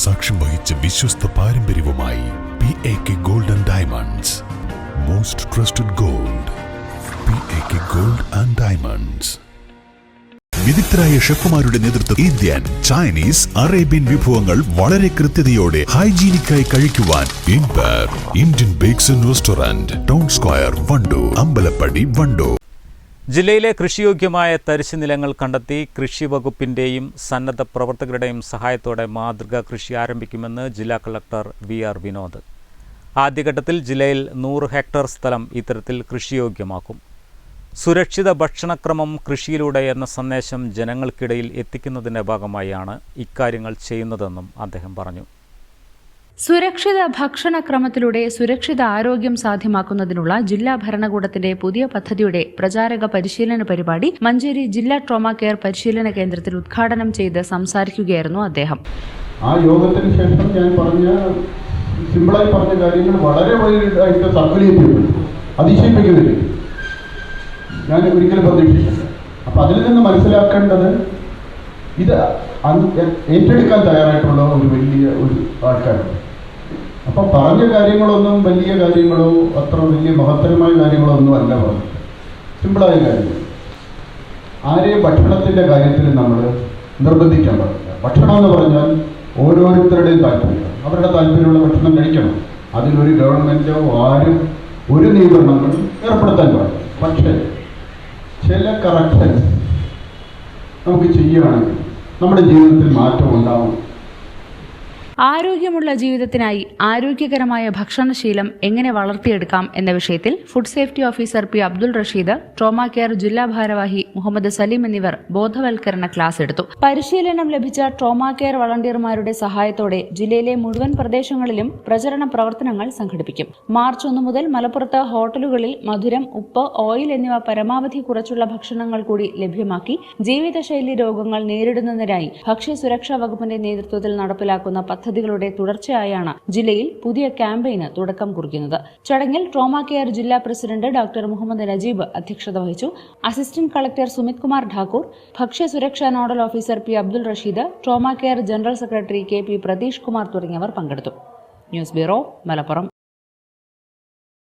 സാക്ഷ്യം വഹിച്ച വിശ്വസ്ത പാരമ്പര്യവുമായി P A K gold and diamonds most trusted gold P A K gold and diamonds വിദഗ്ധരായ ഷെഫുമാരുടെ നേതൃത്വം ഇന്ത്യൻ ചൈനീസ് അറേബ്യൻ വിഭവങ്ങൾ വളരെ കൃത്യതയോടെ ഹൈജീനിക്കായി കഴിക്കുവാൻ ഇൻപർ Indian bakes restaurant town square വണ്ടോ Ambalappadi Wandoor ജില്ലയിലെ കൃഷിയോഗ്യമായ തരിശു നിലങ്ങൾ കണ്ടെത്തി കൃഷി വകുപ്പിന്റെയും സന്നദ്ധ പ്രവർത്തകരുടെയും സഹായത്തോടെ മാതൃകാ കൃഷി ആരംഭിക്കുമെന്ന് ജില്ലാ കളക്ടർ വി ആർ വിനോദ്. ആദ്യഘട്ടത്തിൽ ജില്ലയിൽ നൂറ് ഹെക്ടർ സ്ഥലം ഇത്തരത്തിൽ കൃഷിയോഗ്യമാക്കും. സുരക്ഷിത ഭക്ഷണക്രമം കൃഷിയിലൂടെ എന്ന സന്ദേശം ജനങ്ങൾക്കിടയിൽ എത്തിക്കുന്നതിന്റെ ഭാഗമായാണ് ഇക്കാര്യങ്ങൾ ചെയ്യുന്നതെന്നും അദ്ദേഹം പറഞ്ഞു. സുരക്ഷിത ഭക്ഷണക്രമത്തിലൂടെ സുരക്ഷിത ആരോഗ്യം സാധ്യമാക്കുന്നതിനുള്ള ജില്ലാ ഭരണകൂടത്തിന്റെ പുതിയ പദ്ധതിയുടെ പ്രചാരക പരിശീലന പരിപാടി മഞ്ചേരി ജില്ലാ ട്രോമ കെയർ പരിശീലന കേന്ദ്രത്തിൽ ഉദ്ഘാടനം ചെയ്ത് സംസാരിക്കുകയായിരുന്നു അദ്ദേഹം. ആ യോഗത്തിന് ശേഷം ഞാൻ പറഞ്ഞ സിമ്പിളായി പറഞ്ഞ കാര്യങ്ങൾ വളരെ വൈകിട്ടായിട്ട് ചെയ്തു അതിശയിപ്പിക്കുന്നില്ല ഞാൻ ഒരിക്കലും പ്രതീക്ഷിച്ചില്ല. അപ്പം അതിൽ നിന്ന് മനസ്സിലാക്കേണ്ടത് ഇത് ഏറ്റെടുക്കാൻ തയ്യാറായിട്ടുള്ള ഒരു വലിയ ഒരു ആൾക്കാരുണ്ട്. അപ്പം പറഞ്ഞ കാര്യങ്ങളൊന്നും വലിയ കാര്യങ്ങളോ അത്ര വലിയ മഹത്തരമായ കാര്യങ്ങളോ ഒന്നും അല്ല പറഞ്ഞു സിമ്പിളായ കാര്യം. ആരെയും ഭക്ഷണത്തിന്റെ കാര്യത്തിൽ നമ്മൾ നിർബന്ധിക്കാൻ പാടില്ല. ഭക്ഷണം എന്ന് പറഞ്ഞാൽ ഓരോരുത്തരുടെയും താല്പര്യം. അവരുടെ താല്പര്യമുള്ള ഭക്ഷണം കഴിക്കണം. അതിലൊരു ഗവൺമെന്റോ ആരും ഒരു നിയന്ത്രണങ്ങളും ഏർപ്പെടുത്താൻ പാടില്ല. പക്ഷേ ചില കറക്ഷൻസ് നമുക്ക് ചെയ്യുകയാണെങ്കിൽ നമ്മുടെ ജീവിതത്തിൽ മാറ്റം ഉണ്ടാവും. ആരോഗ്യമുള്ള ജീവിതത്തിനായി ആരോഗ്യകരമായ ഭക്ഷണശീലം എങ്ങനെ വളർത്തിയെടുക്കാം എന്ന വിഷയത്തിൽ food safety officer P Abdul Rasheed trauma care ജില്ലാ ഭാരവാഹി മുഹമ്മദ് സലീം എന്നിവർ ബോധവൽക്കരണ ക്ലാസ് എടുത്തു. പരിശീലനം ലഭിച്ച ട്രോമ കെയർ വളണ്ടിയർമാരുടെ സഹായത്തോടെ ജില്ലയിലെ മുഴുവൻ പ്രദേശങ്ങളിലും പ്രചരണ പ്രവർത്തനങ്ങൾ സംഘടിപ്പിക്കും. മാർച്ച് ഒന്ന് മുതൽ മലപ്പുറത്ത് ഹോട്ടലുകളിൽ മധുരം ഉപ്പ് ഓയിൽ എന്നിവ പരമാവധി കുറച്ചുള്ള ഭക്ഷണങ്ങൾ കൂടി ലഭ്യമാക്കി ജീവിതശൈലി രോഗങ്ങൾ നേരിടുന്നതിനായി ഭക്ഷ്യസുരക്ഷാ വകുപ്പിന്റെ നേതൃത്വത്തിൽ നടപ്പിലാക്കുന്ന പദ്ധതികളുടെ തുടർച്ചയായാണ് ജില്ലയിൽ പുതിയ ക്യാമ്പയിന് തുടക്കം കുറിക്കുന്നത്. ചടങ്ങിൽ ട്രോമ കെയർ ജില്ലാ പ്രസിഡന്റ് ഡോക്ടർ മുഹമ്മദ് നജീബ് അധ്യക്ഷത വഹിച്ചു. അസിസ്റ്റന്റ് കളക്ടർ സുമിത് കുമാർ ഠാക്കൂർ ഭക്ഷ്യസുരക്ഷാ nodal officer P Abdul Rasheed trauma care general secretary K P Pratheesh Kumar തുടങ്ങിയവർ പങ്കെടുത്തു. News bureau Malappuram.